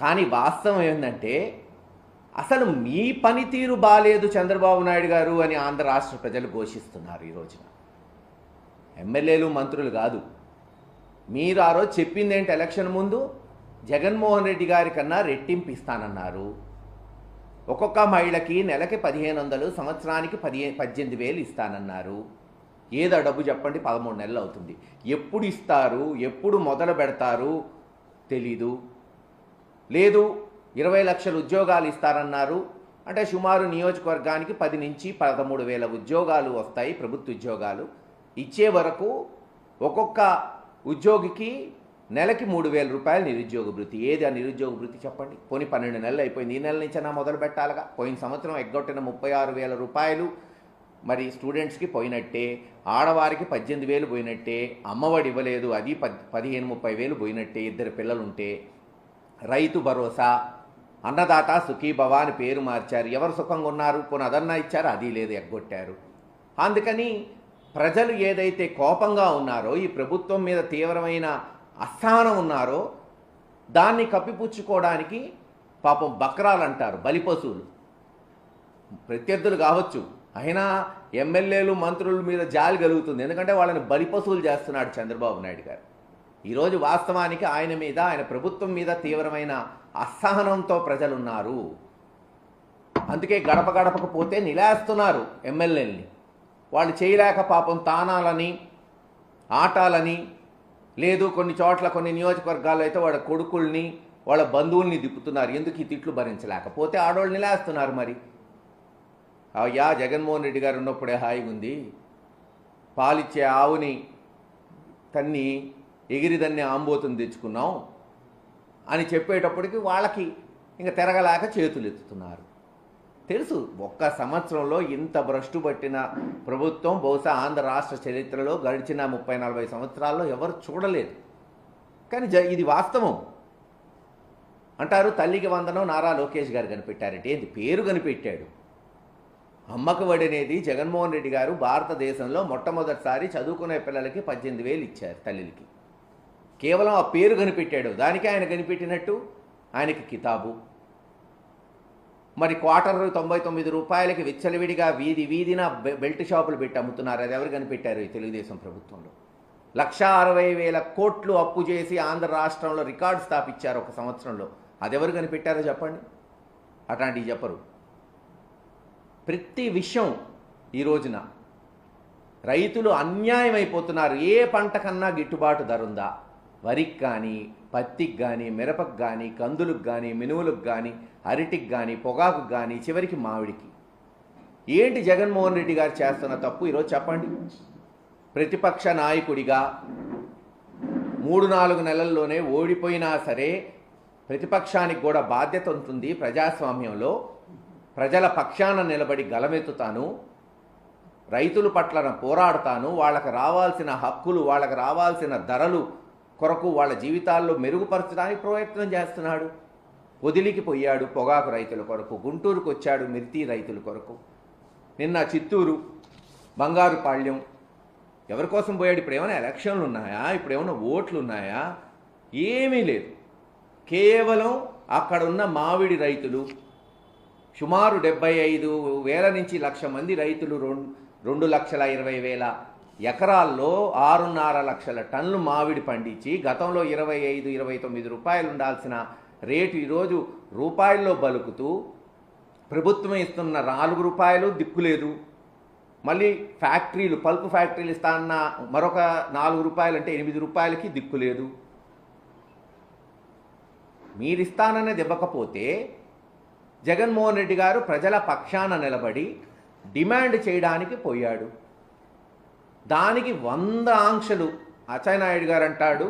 కానీ వాస్తవం ఏంటంటే అసలు మీ పనితీరు బాలేదు చంద్రబాబు నాయుడు గారు అని ఆంధ్ర రాష్ట్ర ప్రజలు ఘోషిస్తున్నారు ఈ రోజున. ఎమ్మెల్యేలు మంత్రులు కాదు. మీరు ఆ రోజు చెప్పింది ఏంటి ఎలక్షన్ ముందు? జగన్మోహన్ రెడ్డి గారి కన్నా రెట్టింపు ఇస్తానన్నారు. ఒక్కొక్క మహిళకి నెలకి పదిహేను వందలు సంవత్సరానికి పదిహే పద్దెనిమిది వేలు ఇస్తానన్నారు. ఏదో డబ్బు చెప్పండి పదమూడు నెలలు అవుతుంది. ఎప్పుడు ఇస్తారు ఎప్పుడు మొదలు పెడతారు తెలీదు. లేదు ఇరవై లక్షల ఉద్యోగాలు ఇస్తారన్నారు అంటే సుమారు నియోజకవర్గానికి పది నుంచి పదమూడు వేల ఉద్యోగాలు వస్తాయి ప్రభుత్వ ఉద్యోగాలు. ఇచ్చే వరకు ఒక్కొక్క ఉద్యోగికి నెలకి మూడు వేల రూపాయలు నిరుద్యోగ భృతి. ఏది ఆ నిరుద్యోగ భృతి చెప్పండి? పోనీ పన్నెండు నెలలు అయిపోయింది. ఈ నెల నుంచైనా మొదలు పెట్టాలిగా. పోయిన సంవత్సరం ఎగ్గొట్టిన ముప్పై ఆరు వేల రూపాయలు. మరి స్టూడెంట్స్కి పోయినట్టే ఆడవారికి పద్దెనిమిది వేలు పోయినట్టే అమ్మఒడి ఇవ్వలేదు అది పద్ పదిహేను ముప్పై వేలు పోయినట్టే ఇద్దరు పిల్లలుంటే రైతు భరోసా అన్నదాత సుఖీభవ అని పేరు మార్చారు. ఎవరు సుఖంగా ఉన్నారు? పోనీ ఇచ్చారు? అది లేదు ఎగ్గొట్టారు. అందుకని ప్రజలు ఏదైతే కోపంగా ఉన్నారో ఈ ప్రభుత్వం మీద తీవ్రమైన అసహనం ఉన్నారో దాన్ని కప్పిపుచ్చుకోవడానికి పాపం బక్రాలు అంటారు బలిపశువులు. ప్రత్యర్థులు కావచ్చు. అయినా ఎమ్మెల్యేలు మంత్రుల మీద జాలి కలుగుతుంది ఎందుకంటే వాళ్ళని బలిపశువులు చేస్తున్నాడు చంద్రబాబు నాయుడు గారు. ఈరోజు వాస్తవానికి ఆయన మీద ఆయన ప్రభుత్వం మీద తీవ్రమైన అసహనంతో ప్రజలున్నారు. అందుకే గడప గడపకు పోతే నిలేస్తున్నారు ఎమ్మెల్యేలని. వాళ్ళు చేయలేక పాపం తానాలని ఆటాలని లేదు కొన్ని చోట్ల కొన్ని నియోజకవర్గాల్లో అయితే వాళ్ళ కొడుకుల్ని వాళ్ళ బంధువుల్ని దిప్పుతున్నారు ఎందుకు ఈ తిట్లు భరించలేకపోతే ఆడవాళ్ళు నిలేస్తున్నారు మరి. అయ్యా జగన్మోహన్ రెడ్డి గారు ఉన్నప్పుడే హాయిగా ఉంది పాలిచ్చే ఆవుని తన్ని ఎగిరిదన్ని ఆంబోతుని తెచ్చుకున్నాం అని చెప్పేటప్పటికి వాళ్ళకి ఇంకా తిరగలేక చేతులు ఎత్తుతున్నారు. తెలుసు ఒక్క సంవత్సరంలో ఇంత భ్రష్టు పట్టిన ప్రభుత్వం బహుశా ఆంధ్ర రాష్ట్ర చరిత్రలో గడిచిన ముప్పై నలభై సంవత్సరాల్లో ఎవరు చూడలేదు. కానీ జ ఇది వాస్తవం. అంటారు తల్లికి వందనం నారా లోకేష్ గారు కనిపెట్టారంటే. ఏంది పేరు కనిపెట్టాడు? అమ్మకు అనేది జగన్మోహన్ రెడ్డి గారు భారతదేశంలో మొట్టమొదటిసారి చదువుకునే పిల్లలకి పద్దెనిమిది వేలు ఇచ్చారు తల్లికి కేవలం ఆ పేరు కనిపెట్టాడు. దానికే ఆయన కనిపెట్టినట్టు? ఆయనకి కితాబు. మరి క్వార్టర్ తొంభై తొమ్మిది రూపాయలకి విచ్చలవిడిగా వీధి వీధిన బెల్ట్ షాపులు పెట్టి అమ్ముతున్నారు. అది ఎవరు కనిపెట్టారు ఈ తెలుగుదేశం ప్రభుత్వంలో? లక్షా అరవై వేల కోట్లు అప్పు చేసి ఆంధ్ర రాష్ట్రంలో రికార్డు స్థాపించారు ఒక సంవత్సరంలో. అది ఎవరు కనిపెట్టారో చెప్పండి. అట్లాంటివి చెప్పరు. ప్రతి విషయం ఈ రోజున రైతులు అన్యాయం అయిపోతున్నారు ఏ పంట కన్నా గిట్టుబాటు ధర ఉందా? వరికి కానీ పత్తికి కానీ మిరపకు కానీ కందులకు కానీ మినువులకు కానీ అరటికి కానీ పొగాకు కానీ చివరికి మామిడికి. ఏంటి జగన్మోహన్ రెడ్డి గారు చేస్తున్న తప్పు? ఈరోజు చెప్పండి. ప్రతిపక్ష నాయకుడిగా మూడు నాలుగు నెలల్లోనే ఓడిపోయినా సరే ప్రతిపక్షానికి కూడా బాధ్యత ఉంటుంది ప్రజాస్వామ్యంలో. ప్రజల పక్షాన నిలబడి గలమెత్తుతాను. రైతుల పట్లన పోరాడతాను. వాళ్ళకి రావాల్సిన హక్కులు వాళ్ళకి రావాల్సిన ధరలు కొరకు వాళ్ళ జీవితాల్లో మెరుగుపరచడానికి ప్రయత్నం చేస్తున్నాడు. వదిలికి పోయాడు పొగాకు రైతుల కొరకు గుంటూరుకు వచ్చాడు మిర్తి రైతుల కొరకు. నిన్న చిత్తూరు బంగారుపాళ్యం ఎవరి కోసం పోయాడు? ఇప్పుడు ఏమైనా ఎలక్షన్లు ఉన్నాయా? ఇప్పుడు ఏమైనా ఓట్లు ఉన్నాయా? ఏమీ లేదు. కేవలం అక్కడ ఉన్న మామిడి రైతులు సుమారు డెబ్బై ఐదు వేల నుంచి లక్ష మంది రైతులు రెండు రెండు లక్షల ఇరవై వేల ఎకరాల్లో ఆరున్నర లక్షల టన్నులు మామిడి పండించి గతంలో ఇరవై ఐదు ఇరవై తొమ్మిది రూపాయలు ఉండాల్సిన రేటు ఈరోజు రూపాయల్లో బలుకుతూ ప్రభుత్వం ఇస్తున్న నాలుగు రూపాయలు దిక్కులేదు మళ్ళీ ఫ్యాక్టరీలు పల్ప్ ఫ్యాక్టరీలు ఇస్తాన్న మరొక నాలుగు రూపాయలు అంటే ఎనిమిది రూపాయలకి దిక్కులేదు మీరు ఇస్తాననేది ఇవ్వకపోతే జగన్మోహన్ రెడ్డి గారు ప్రజల పక్షాన నిలబడి డిమాండ్ చేయడానికి పోయాడు. దానికి వంద ఆంక్షలు అచ్చెన్నాయుడు గారు అంటాడు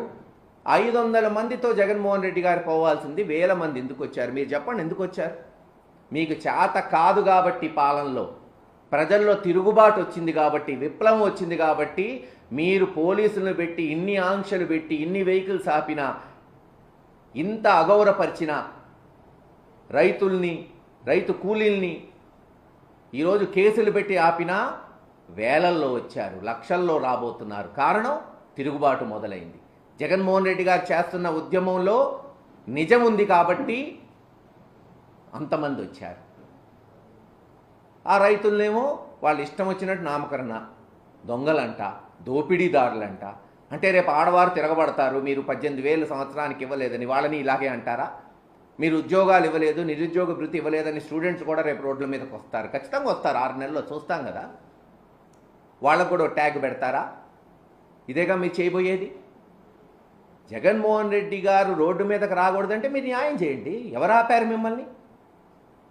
ఐదు వందల మందితో జగన్మోహన్ రెడ్డి గారు పోవాల్సింది వేల మంది ఎందుకు వచ్చారు మీరు చెప్పండి ఎందుకు వచ్చారు మీకు చేత కాదు కాబట్టి పాలనలో. ప్రజల్లో తిరుగుబాటు వచ్చింది కాబట్టి విప్లవం వచ్చింది కాబట్టి మీరు పోలీసులను పెట్టి ఇన్ని ఆంక్షలు పెట్టి ఇన్ని వెహికల్స్ ఆపినా ఇంత అగౌరపరిచిన రైతుల్ని రైతు కూలీల్ని ఈరోజు కేసులు పెట్టి ఆపినా వేలల్లో వచ్చారు లక్షల్లో రాబోతున్నారు. కారణం తిరుగుబాటు మొదలైంది. జగన్మోహన్ రెడ్డి గారు చేస్తున్న ఉద్యమంలో నిజం ఉంది కాబట్టి అంతమంది వచ్చారు. ఆ రైతులనేమో వాళ్ళు ఇష్టం వచ్చినట్టు నామకరణ దొంగలంట దోపిడీదారులంట. అంటే రేపు ఆడవారు తిరగబడతారు మీరు పద్దెనిమిది వేలు సంవత్సరానికి ఇవ్వలేదని వాళ్ళని ఇలాగే అంటారా? మీరు ఉద్యోగాలు ఇవ్వలేదు నిరుద్యోగ భృతి ఇవ్వలేదని స్టూడెంట్స్ కూడా రేపు రోడ్ల మీదకి వస్తారు. ఖచ్చితంగా వస్తారు ఆరు నెలల్లో చూస్తాం కదా. వాళ్ళకు కూడా ట్యాగ్ పెడతారా? ఇదేగా మీరు చేయబోయేది? జగన్మోహన్ రెడ్డి గారు రోడ్డు మీదకి రాకూడదంటే మీరు న్యాయం చేయండి. ఎవరు ఆపారు మిమ్మల్ని?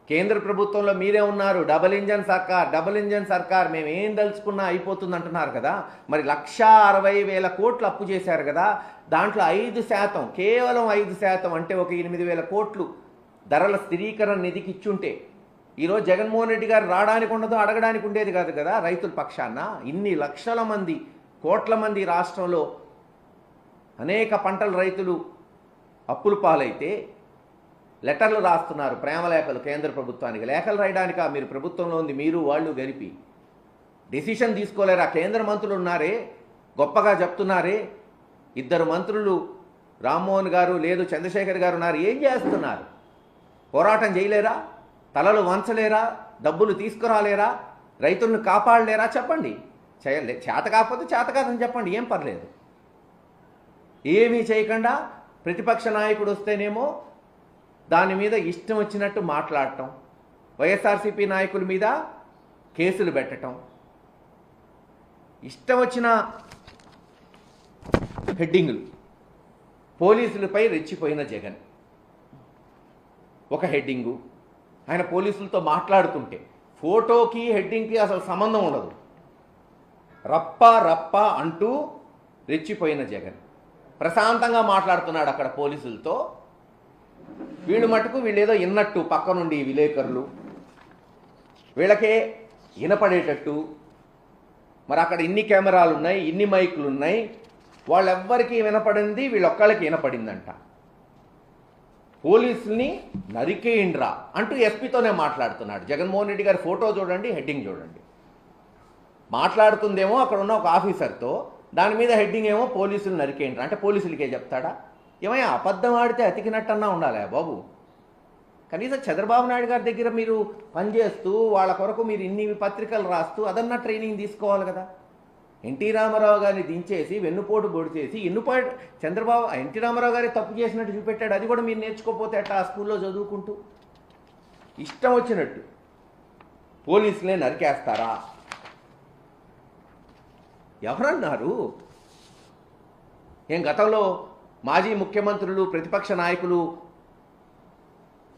కేంద్ర ప్రభుత్వంలో మీరే ఉన్నారు. డబుల్ ఇంజన్ సర్కార్ డబుల్ ఇంజన్ సర్కార్. మేము ఏం దలుచుకున్నా అయిపోతుంది అంటున్నారు కదా. మరి లక్షా అరవై వేల కోట్లు అప్పు చేశారు కదా. దాంట్లో ఐదు శాతం కేవలం ఐదు శాతం అంటే ఒక ఎనిమిది వేల కోట్లు ధరల స్థిరీకరణ నిధికి ఇచ్చుంటే ఈరోజు జగన్మోహన్ రెడ్డి గారు రావడానికి ఉండదు అడగడానికి ఉండేది కాదు కదా రైతుల పక్షాన. ఇన్ని లక్షల మంది కోట్ల మంది రాష్ట్రంలో అనేక పంటల రైతులు అప్పుల పాలైతే లెటర్లు రాస్తున్నారు ప్రేమ లేఖలు కేంద్ర ప్రభుత్వానికి. లేఖలు రాయడానిక మీరు ప్రభుత్వంలో ఉంది మీరు వాళ్ళు గరిపి. డెసిషన్ తీసుకోలేరా. కేంద్ర మంత్రులు ఉన్నారే గొప్పగా చెప్తున్నారే. ఇద్దరు మంత్రులు రామ్మోహన్ గారు లేదు చంద్రశేఖర్ గారు ఉన్నారు ఏం చేస్తున్నారు? పోరాటం చేయలేరా? తలలు వంచలేరా? డబ్బులు తీసుకురాలేరా? రైతులను కాపాడలేరా? చెప్పండి. చేయలే చేత కాకపోతే చేత కాదని చెప్పండి. ఏం పర్లేదు. ఏమీ చేయకుండా ప్రతిపక్ష నాయకుడు వస్తేనేమో దాని మీద ఇష్టం వచ్చినట్టు మాట్లాడటం వైఎస్ఆర్సీపీ నాయకుల మీద కేసులు పెట్టటం. ఇష్టం వచ్చిన హెడ్డింగులు పోలీసులపై రెచ్చిపోయిన జగన్. ఒక హెడ్డింగు. ఆయన పోలీసులతో మాట్లాడుతుంటే ఫోటోకి హెడ్డింగ్కి అసలు సంబంధం ఉండదు. రప్ప రప్ప అంటూ రెచ్చిపోయిన జగన్. ప్రశాంతంగా మాట్లాడుతున్నాడు అక్కడ పోలీసులతో. వీళ్ళు మటుకు వీళ్ళేదో ఇన్నట్టు పక్క నుండి విలేకరులు. వీళ్ళకే వినపడేటట్టు మరి అక్కడ ఇన్ని కెమెరాలు ఉన్నాయి ఇన్ని మైకులు ఉన్నాయి వాళ్ళెవ్వరికి వినపడింది వీళ్ళొక్కళ్ళకి వినపడిందంట. పోలీసుల్ని నరికేయండ్రా అంటూ ఎస్పీతోనే మాట్లాడుతున్నాడు. జగన్మోహన్ రెడ్డి గారి ఫోటో చూడండి హెడ్డింగ్ చూడండి. మాట్లాడుతుందేమో అక్కడ ఉన్న ఒక ఆఫీసర్తో దాని మీద హెడ్డింగ్ ఏమో పోలీసులు నరికేయండ్రా. అంటే పోలీసులకే చెప్తాడా? ఏమయ్యా అబద్ధం ఆడితే అతికినట్టన్నా ఉండాలి బాబు. కనీసం చంద్రబాబు నాయుడు గారి దగ్గర మీరు పనిచేస్తూ వాళ్ళ కొరకు మీరు ఇన్ని పత్రికలు రాస్తూ అదన్నా ట్రైనింగ్ తీసుకోవాలి కదా. ఎన్టీ రామారావు గారిని దించేసి వెన్నుపోటు పొడి చేసి ఎన్నుపాటు చంద్రబాబు ఎన్టీ రామారావు గారి తప్పు చేసినట్టు చూపెట్టాడు. అది కూడా మీరు నేర్చుకోపోతే అట్లా ఆ స్కూల్లో చదువుకుంటూ. ఇష్టం వచ్చినట్టు. పోలీసులే నరికేస్తారా? ఎవరన్నారు? ఏం గతంలో మాజీ ముఖ్యమంత్రులు ప్రతిపక్ష నాయకులు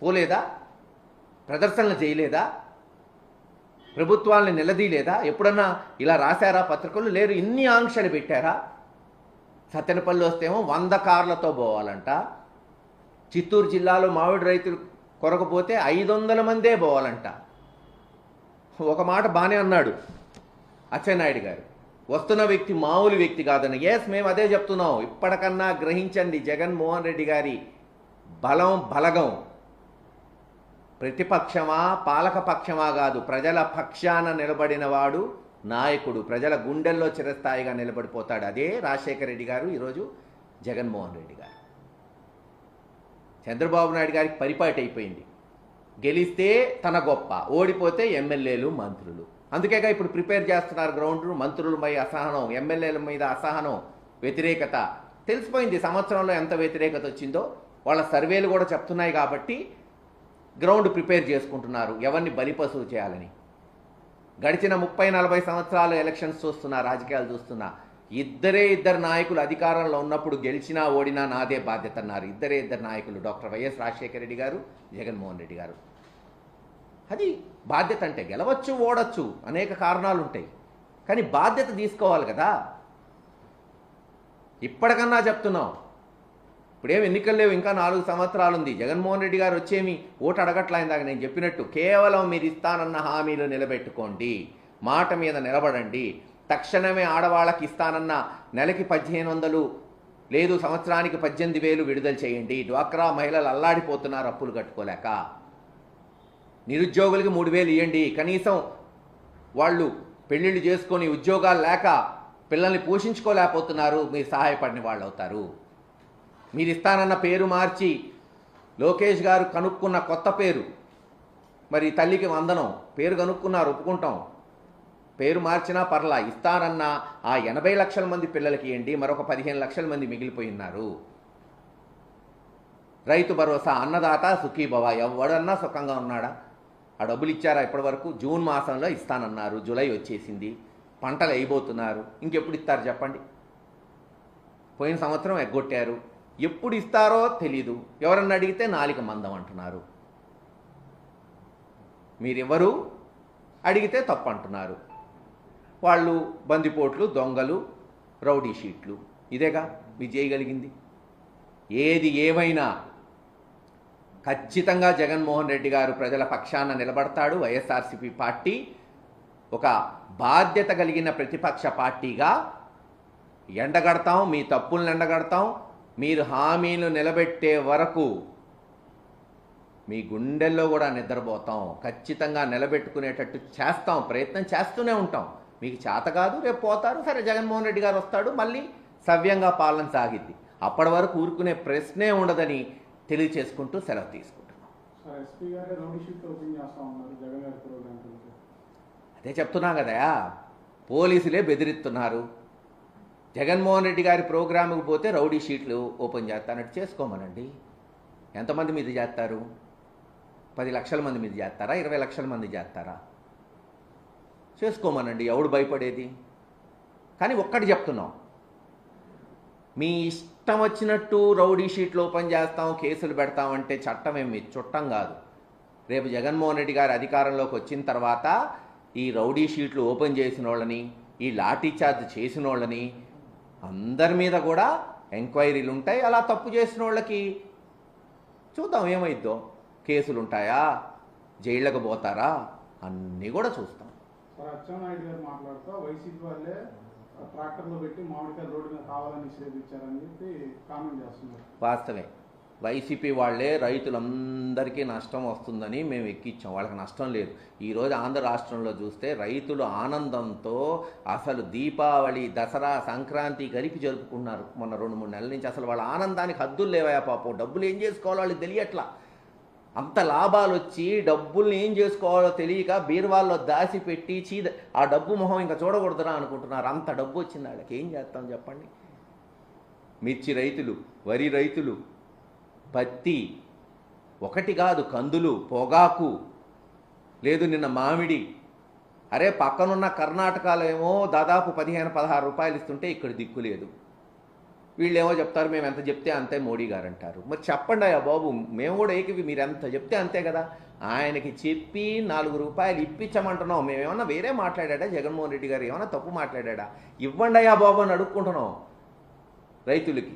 పోలేదా? ప్రదర్శనలు చేయలేదా? ప్రభుత్వాల్ని నిలదీయలేదా ఎప్పుడన్నా ఇలా రాశారా? పత్రికలు లేరు. ఇన్ని ఆంక్షలు పెట్టారా? సత్తెనపల్లి వస్తేమో వంద కార్లతో పోవాలంట. చిత్తూరు జిల్లాలో మామిడి రైతులు కొరకపోతే ఐదు వందల మందే పోవాలంట. ఒక మాట బాగానే అన్నాడు అచ్చెన్నాయుడు గారు. వస్తున్న వ్యక్తి మామూలు వ్యక్తి కాదని ఎస్ మేము అదే చెప్తున్నాం. ఇప్పటికన్నా గ్రహించండి జగన్మోహన్ రెడ్డి గారి బలం బలగం. ప్రతిపక్షమా పాలకపక్షమా కాదు. ప్రజల పక్షాన నిలబడిన వాడు నాయకుడు. ప్రజల గుండెల్లో చిరస్థాయిగా నిలబడిపోతాడు. అదే రాజశేఖర రెడ్డి గారు ఈరోజు జగన్మోహన్ రెడ్డి గారు. చంద్రబాబు నాయుడు గారికి పరిపాటి అయిపోయింది. గెలిస్తే తన గొప్ప ఓడిపోతే ఎమ్మెల్యేలు మంత్రులు. అందుకేగా ఇప్పుడు ప్రిపేర్ చేస్తున్నారు గ్రౌండ్ మంత్రులపై అసహనం ఎమ్మెల్యేల మీద అసహనం వ్యతిరేకత. తెలిసిపోయింది సంవత్సరంలో ఎంత వ్యతిరేకత వచ్చిందో. వాళ్ళ సర్వేలు కూడా చెప్తున్నాయి కాబట్టి గ్రౌండ్ ప్రిపేర్ చేసుకుంటున్నారు. ఎవరిని బలిపశువు చేయాలని? గడిచిన ముప్పై నలభై సంవత్సరాలు ఎలక్షన్స్ చూస్తున్నా రాజకీయాలు చూస్తున్నా ఇద్దరే ఇద్దరు నాయకులు అధికారంలో ఉన్నప్పుడు గెలిచినా ఓడినా నాదే బాధ్యత అన్నారు. ఇద్దరే ఇద్దరు నాయకులు డాక్టర్ వైఎస్ రాజశేఖర రెడ్డి గారు జగన్మోహన్ రెడ్డి గారు. అది బాధ్యత అంటే గెలవచ్చు ఓడచ్చు అనేక కారణాలు ఉంటాయి కానీ బాధ్యత తీసుకోవాలి కదా. ఇప్పటికన్నా చెప్తున్నాం ఇప్పుడేం ఎన్నికలు లేవు ఇంకా నాలుగు సంవత్సరాలు ఉంది జగన్మోహన్ రెడ్డి గారు వచ్చేమి ఓటు అడగట్లా ఇందాక నేను చెప్పినట్టు. కేవలం మీరు ఇస్తానన్న హామీలు నిలబెట్టుకోండి. మాట మీద నిలబడండి. తక్షణమే ఆడవాళ్ళకి ఇస్తానన్న నెలకి పదిహేను వందలు లేదు సంవత్సరానికి పద్దెనిమిది వేలు విడుదల చేయండి. డ్వాక్రా మహిళలు అల్లాడిపోతున్నారు అప్పులు కట్టుకోలేక. నిరుద్యోగులకి మూడు వేలు ఇవ్వండి కనీసం వాళ్ళు పెళ్ళిళ్ళు చేసుకొని ఉద్యోగాలు లేక పిల్లల్ని పోషించుకోలేకపోతున్నారు. మీరు సహాయపడిన వాళ్ళు అవుతారు మీరు ఇస్తానన్న పేరు మార్చి లోకేష్ గారు కనుక్కున్న కొత్త పేరు. మరి తల్లికి వందనం. పేరు కనుక్కున్నారు ఒప్పుకుంటాం. పేరు మార్చినా పర్లా ఇస్తానన్న ఆ ఎనభై లక్షల మంది పిల్లలకి ఏంటి? మరొక పదిహేను లక్షల మంది మిగిలిపోయి ఉన్నారు రైతు భరోసా అన్నదాత సుఖీభవ ఎవడన్నా సుఖంగా ఉన్నాడా? ఆ డబ్బులు ఇచ్చారా ఇప్పటివరకు జూన్ మాసంలో ఇస్తానన్నారు జూలై వచ్చేసింది. పంటలు అయిపోతున్నారు ఇంకెప్పుడు ఇస్తారు చెప్పండి? పోయిన సంవత్సరం ఎగ్గొట్టారు. ఎప్పుడు ఇస్తారో తెలీదు. ఎవరన్నా అడిగితే నాలిక మందం అంటున్నారు. మీరెవరు? అడిగితే తప్పు అంటున్నారు వాళ్ళు బందిపోట్లు దొంగలు రౌడీ షీట్లు. ఇదేగా? మీరు చేయగలిగింది. ఏది ఏమైనా ఖచ్చితంగా జగన్మోహన్ రెడ్డి గారు ప్రజల పక్షాన నిలబడతాడు. వైఎస్ఆర్సీపీ పార్టీ ఒక బాధ్యత కలిగిన ప్రతిపక్ష పార్టీగా ఎండగడతాం మీ తప్పులను ఎండగడతాం. మీరు హామీలు నిలబెట్టే వరకు మీ గుండెల్లో కూడా నిద్రపోతాం. ఖచ్చితంగా నిలబెట్టుకునేటట్టు చేస్తాం. ప్రయత్నం చేస్తూనే ఉంటాం. మీకు చేత కాదు రేపు పోతారు. సరే జగన్మోహన్ రెడ్డి గారు వస్తాడు మళ్ళీ సవ్యంగా పాలన సాగిద్ది. అప్పటి వరకు ఊరుకునే ప్రశ్నే ఉండదని తెలియచేసుకుంటూ సెలవు తీసుకుంటున్నాం. అదే చెప్తున్నా కదా పోలీసులే బెదిరిస్తున్నారు. జగన్మోహన్ రెడ్డి గారి ప్రోగ్రాముకు పోతే రౌడీ షీట్లు ఓపెన్ చేస్తానట్టు చేసుకోమనండి. ఎంతమంది మీద చేస్తారు? పది లక్షల మంది మీద చేస్తారా? ఇరవై లక్షల మంది చేస్తారా? చేసుకోమనండి ఎవడు భయపడేది? కానీ ఒక్కటి చెప్తున్నాం. మీ ఇష్టం వచ్చినట్టు రౌడీ షీట్లు ఓపెన్ చేస్తాం కేసులు పెడతామంటే చట్టం ఏమి చుట్టం కాదు. రేపు జగన్మోహన్ రెడ్డి గారు అధికారంలోకి వచ్చిన తర్వాత ఈ రౌడీ షీట్లు ఓపెన్ చేసిన వాళ్ళని ఈ లాఠీ చార్జ్ చేసిన వాళ్ళని అందరి మీద కూడా ఎంక్వైరీలు ఉంటాయి అలా తప్పు చేసిన వాళ్ళకి చూద్దాం ఏమైద్దో. కేసులు ఉంటాయా జైళ్ళకు పోతారా? అన్నీ కూడా చూస్తాం. సార్ అచ్చెన్నాయుడు గారు మాట్లాడుతూ వైసీపీ వాళ్ళే ట్రాక్టర్లో పెట్టి రోడ్డు మీద కావాలని నిషేధించారని చెప్పి కామెంట్ చేస్తున్నారు. వాస్తవే వైసీపీ వాళ్ళే రైతులందరికీ నష్టం వస్తుందని మేము ఎక్కిచ్చాం. వాళ్ళకి నష్టం లేదు. ఈరోజు ఆంధ్ర రాష్ట్రంలో చూస్తే రైతులు ఆనందంతో అసలు దీపావళి దసరా సంక్రాంతి కలిపి జరుపుకున్నారు మొన్న రెండు మూడు నెలల నుంచి అసలు వాళ్ళ ఆనందానికి హద్దులు లేవయా పాపం. డబ్బులు ఏం చేసుకోవాలో వాళ్ళకి తెలియట్లా. అంత లాభాలు వచ్చి డబ్బుల్ని ఏం చేసుకోవాలో తెలియక బీర్వాల్లో దాచి పెట్టి చీద ఆ డబ్బు మొహం ఇంకా చూడకూడదురా అనుకుంటున్నారు. అంత డబ్బు వచ్చింది వాళ్ళకి. ఏం చేస్తాం చెప్పండి? మిర్చి రైతులు వరి రైతులు పత్తి. ఒకటి కాదు కందులు పొగాకు లేదు నిన్న మామిడి. అరే పక్కనున్న కర్ణాటకలో ఏమో దాదాపు పదిహేను పదహారు రూపాయలు ఇస్తుంటే ఇక్కడ దిక్కు లేదు. వీళ్ళేమో చెప్తారు మేము ఎంత చెప్తే అంతే మోడీ గారు అంటారు. మరి చెప్పండి అయ్యా బాబు మేము కూడా ఏకివి మీరు ఎంత చెప్తే అంతే కదా. ఆయనకి చెప్పి నాలుగు రూపాయలు ఇప్పించమంటున్నాం. మేమేమన్నా వేరే మాట్లాడా జగన్మోహన్ రెడ్డి గారు ఏమన్నా తప్పు మాట్లాడా ఇవ్వండి అయ్యా బాబు అని అడుక్కుంటున్నాం రైతులకి.